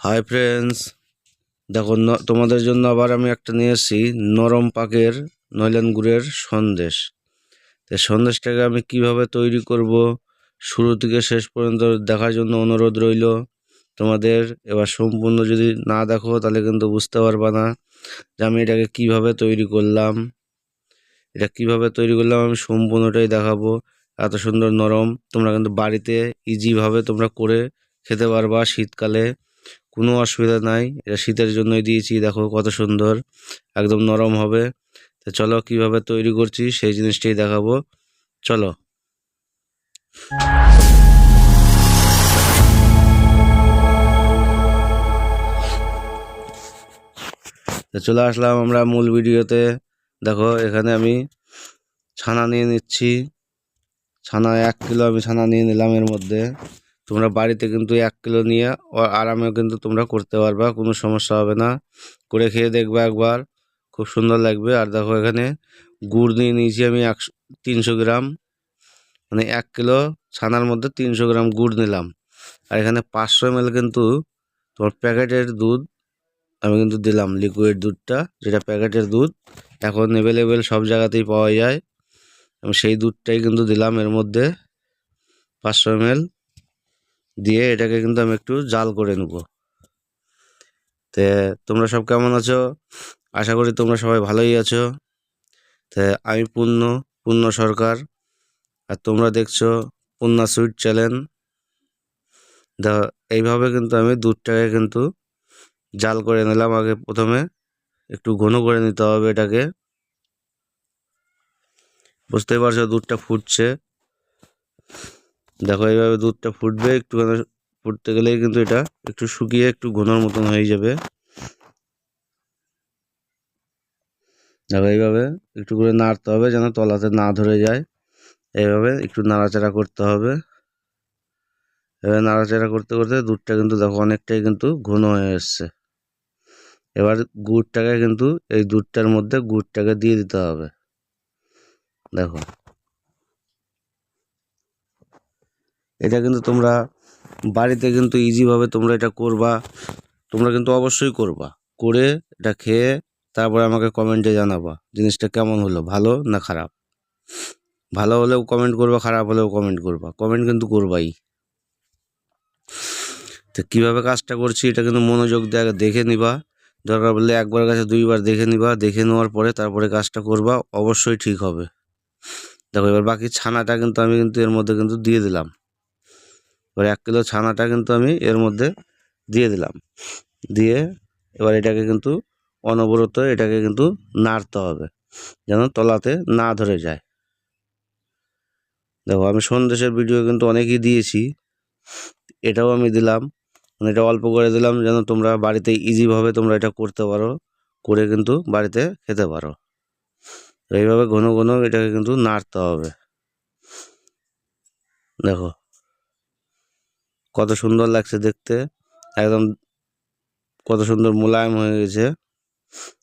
Hi friends দেখো তোমাদের জন্য আবার আমি একটা নিয়ে এসেছি নরম পাকের নয়লেন গুড়ের সন্দেশ। তো সন্দেশটাকে আমি কীভাবে তৈরি করব? শুরু থেকে শেষ পর্যন্ত দেখার জন্য অনুরোধ রইল। তোমাদের এবার সম্পূর্ণ যদি না দেখো, তাহলে কিন্তু বুঝতে পারবা না যে আমি এটাকে কীভাবে তৈরি করলাম। এটা কীভাবে তৈরি করলাম আমি সম্পূর্ণটাই দেখাবো। এত সুন্দর নরম, তোমরা কিন্তু বাড়িতে ইজিভাবে তোমরা করে খেতে পারবা শীতকালে। কোনো অসুবিধা নাই। এটা শীতের জন্যই দিয়েছি, দেখো কত সুন্দর, একদম নরম হবে। তো চলো কীভাবে তৈরি করছি সেই জিনিসটাই দেখাবো। চলো। তো চলে আসলাম আমরা মূল ভিডিওতে। দেখো এখানে আমি ছানা নিয়ে নিচ্ছি। ছানা এক কিলো আমি ছানা নিয়ে নিলাম এর মধ্যে। তোমরা বাড়িতে কিন্তু এক কিলো নিয়ে আরামে কিন্তু তোমরা করতে পারবা, কোনো সমস্যা হবে না। করে খেয়ে দেখবা একবার, খুব সুন্দর লাগবে। আর দেখো এখানে গুড় নিয়ে নিয়েছি আমি একশো, তিনশো গ্রাম। মানে এক কিলো ছানার মধ্যে তিনশো গ্রাম গুড় নিলাম। আর এখানে পাঁচশো এম কিন্তু তোমার প্যাকেটের দুধ আমি কিন্তু দিলাম লিকুইড দুধটা, যেটা প্যাকেটের দুধ। এখন অ্যাভেলেবেল সব জায়গাতেই পাওয়া যায়। আমি সেই দুধটাই কিন্তু দিলাম এর মধ্যে পাঁচশো এম দিয়ে এটাকে কিন্তু আমি একটু জাল করে নেব। তে তোমরা সব কেমন আছো? আশা করি তোমরা সবাই ভালোই আছো। তে আমি পূর্ণ পূর্ণ সরকার। আর তোমরা দেখছ পূর্ণা সুইট চ্যানেল। দেখো, এইভাবে কিন্তু আমি দুধটাকে কিন্তু জাল করে নিলাম আগে প্রথমে। একটু ঘন করে নিতে হবে এটাকে। বুঝতেই পারছ দুধটা ফুটছে। দেখো এইভাবে দুধটা ফুটবে, একটুখানি ফুটতে গেলেই কিন্তু এটা একটু শুকিয়ে একটু ঘনর মতন হয়ে যাবে। দেখো এইভাবে একটু করে নাড়তে হবে যেন তলাতে না ধরে যায়। এইভাবে একটু নাড়াচাড়া করতে হবে। এবার নাড়াচাড়া করতে করতে দুধটা কিন্তু দেখো অনেকটাই কিন্তু ঘন হয়ে এসছে। এবার গুড়টাকে কিন্তু এই দুধটার মধ্যে গুড়টাকে দিয়ে দিতে হবে। দেখো। এটা কিন্তু তোমরা বাড়িতে কিন্তু ইজিভাবে তোমরা এটা করবা। তোমরা কিন্তু অবশ্যই করবা। করে এটা খেয়ে তারপরে আমাকে কমেন্টে জানাবা জিনিসটা কেমন হলো, ভালো না খারাপ? ভালো হলেও কমেন্ট করবা, খারাপ হলেও কমেন্ট করবা। কমেন্ট কিন্তু করবাই। তো কীভাবে কাজটা করছি এটা কিন্তু মনোযোগ দিয়ে দেখে নিবা। দরকার পড়লে একবার কাছে দুইবার দেখে নিবা। দেখে নেওয়ার পরে তারপরে কাজটা করবা, অবশ্যই ঠিক হবে। দেখো এবার বাকি ছানাটা কিন্তু আমি কিন্তু এর মধ্যে কিন্তু দিয়ে দিলাম। এবার এক কিলো ছানাটা কিন্তু আমি এর মধ্যে দিয়ে দিলাম। দিয়ে এবার এটাকে কিন্তু অনবরত এটাকে কিন্তু নাড়তে হবে, যেন তলাতে না ধরে যায়। দেখো, আমি সন্দেশের ভিডিও কিন্তু অনেকই দিয়েছি, এটাও আমি দিলাম। মানে এটা অল্প করে দিলাম, যেন তোমরা বাড়িতে ইজিভাবে তোমরা এটা করতে পারো, করে কিন্তু বাড়িতে খেতে পারো। এইভাবে ঘন ঘন এটাকে কিন্তু নাড়তে হবে। দেখো কত সুন্দর লাগছে দেখতে। একদম কত সুন্দর মোলায়েম হয়ে গেছে।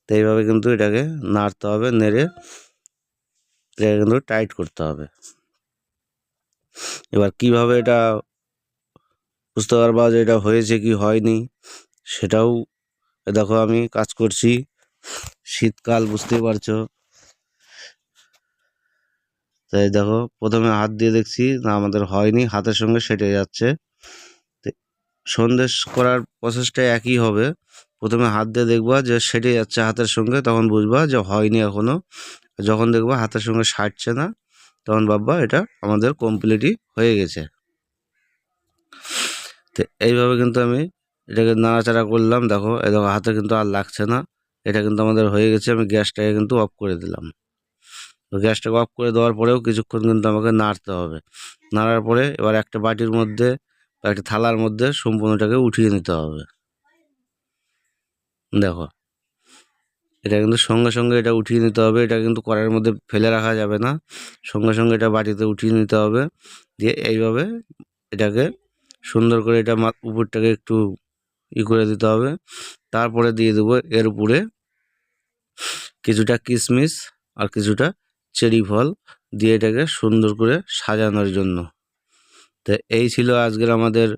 তো এইভাবে কিন্তু এটাকে নাড়তে হবে, নেড়ে এটাকে কিন্তু টাইট করতে হবে। এবার কীভাবে এটা বুঝতে পারবা যে এটা হয়েছে কি হয়নি? সেটাও দেখো আমি কাজ করছি। শীতকাল, বুঝতেই পারছ। তাই দেখো, প্রথমে হাত দিয়ে দেখছি না আমাদের হয়নি, হাতের সঙ্গে সেটে যাচ্ছে। সন্দেশ করার প্রসেসটা একই হবে। প্রথমে হাত দিয়ে দেখবা যে সেটে যাচ্ছে হাতের সঙ্গে, তখন বুঝবা যে হয়নি এখনও। যখন দেখবা হাতের সঙ্গে সাটছে না, তখন ভাববা এটা আমাদের কমপ্লিটই হয়ে গেছে। তো এইভাবে কিন্তু আমি এটাকে নাড়াচাড়া করলাম। দেখো, এই দেখো, হাতে কিন্তু আর লাগছে না। এটা কিন্তু আমাদের হয়ে গেছে। আমি গ্যাসটাকে কিন্তু অফ করে দিলাম। গ্যাসটাকে অফ করে দেওয়ার পরেও কিছুক্ষণ কিন্তু আমাকে নাড়তে হবে। নাড়ার পরে এবার একটা বাটির মধ্যে একটা থালার মধ্যে সম্পূর্ণটাকে উঠিয়ে নিতে হবে। দেখো, এটা কিন্তু সঙ্গে সঙ্গে এটা উঠিয়ে নিতে হবে। এটা কিন্তু কড়াইয়ের মধ্যে ফেলে রাখা যাবে না। সঙ্গে সঙ্গে এটা বাটিতে উঠিয়ে নিতে হবে। দিয়ে এইভাবে এটাকে সুন্দর করে এটা উপরটাকে একটু ই করে দিতে হবে। তারপরে দিয়ে দেবো এর উপরে কিছুটা কিশমিশ আর কিছুটা চেরি ফল দিয়ে এটাকে সুন্দর করে সাজানোর জন্য। তো এই ছিল আজকের আমাদের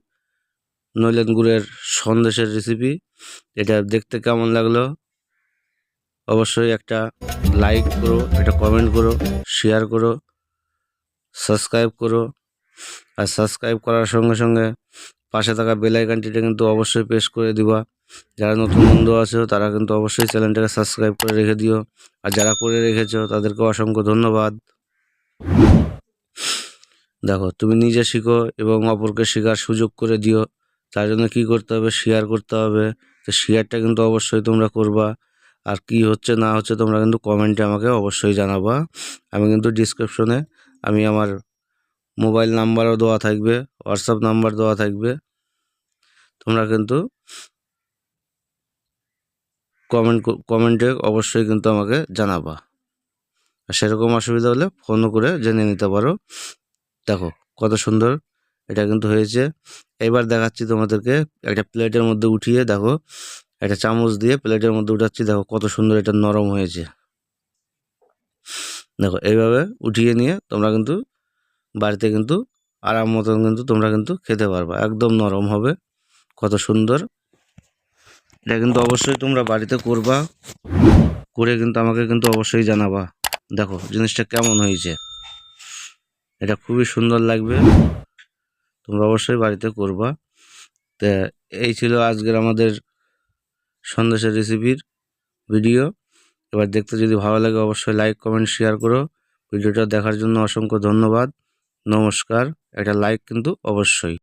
নইলেন গুড়ের সন্দেশের রেসিপি এটা দেখতে কেমন লাগল? অবশ্যই একটা লাইক করো, একটা কমেন্ট করো শেয়ার করো সাবস্ক্রাইব করো। আর সাবস্ক্রাইব করার সঙ্গে সঙ্গে পাশে থাকা বেল আইকনটিটা কিন্তু অবশ্যই প্রেস করে দিবা। যারা নতুন বন্ধু আছো, তারা কিন্তু অবশ্যই চ্যানেলটাকে সাবস্ক্রাইব করে রেখে দিও। আর যারা করে রেখেছো তাদেরকে অসংখ্য ধন্যবাদ। দেখো, তুমি নিজে শিখো এবং অপরকে শেখার সুযোগ করে দিও। তার জন্য কী করতে হবে? শেয়ার করতে হবে। তো শেয়ারটা কিন্তু অবশ্যই তোমরা করবা। আর কি হচ্ছে, না হচ্ছে, তোমরা কিন্তু কমেন্টে আমাকে অবশ্যই জানাবা। আমি কিন্তু ডিসক্রিপশনে আমি আমার মোবাইল নাম্বারও দেওয়া থাকবে হোয়াটসঅ্যাপ নাম্বার দেওয়া থাকবে। তোমরা কিন্তু কমেন্ট কমেন্টে অবশ্যই কিন্তু আমাকে জানাবা। আর সেরকম অসুবিধা হলে ফোনও করে জেনে নিতে পারো। দেখো কত সুন্দর। এটা কিন্তু হয়েছে। এবার দেখাচ্ছি তোমাদেরকে একটা প্লেটের মধ্যে উঠিয়ে দেখো। একটা চামচ দিয়ে প্লেটের মধ্যে উঠাচ্ছি। দেখো কত সুন্দর এটা নরম হয়েছে। দেখো এইভাবে উঠিয়ে নিয়ে তোমরা কিন্তু বাড়িতে কিন্তু আরাম মতন কিন্তু তোমরা কিন্তু খেতে পারবা। একদম নরম হবে। কত সুন্দর। এটা কিন্তু অবশ্যই তোমরা বাড়িতে করবা। করে কিন্তু আমাকে কিন্তু অবশ্যই জানাবা। দেখো জিনিসটা কেমন হয়েছে। এটা খুবই সুন্দর লাগবে। তোমরা অবশ্যই বাড়িতে করবা। তা এই ছিল আজকের আমাদের সন্দেশের রেসিপির ভিডিও এবার দেখতে যদি ভালো লাগে অবশ্যই লাইক কমেন্ট শেয়ার করো। ভিডিওটা দেখার জন্য অসংখ্য ধন্যবাদ। নমস্কার। এটা লাইক কিন্তু অবশ্যই।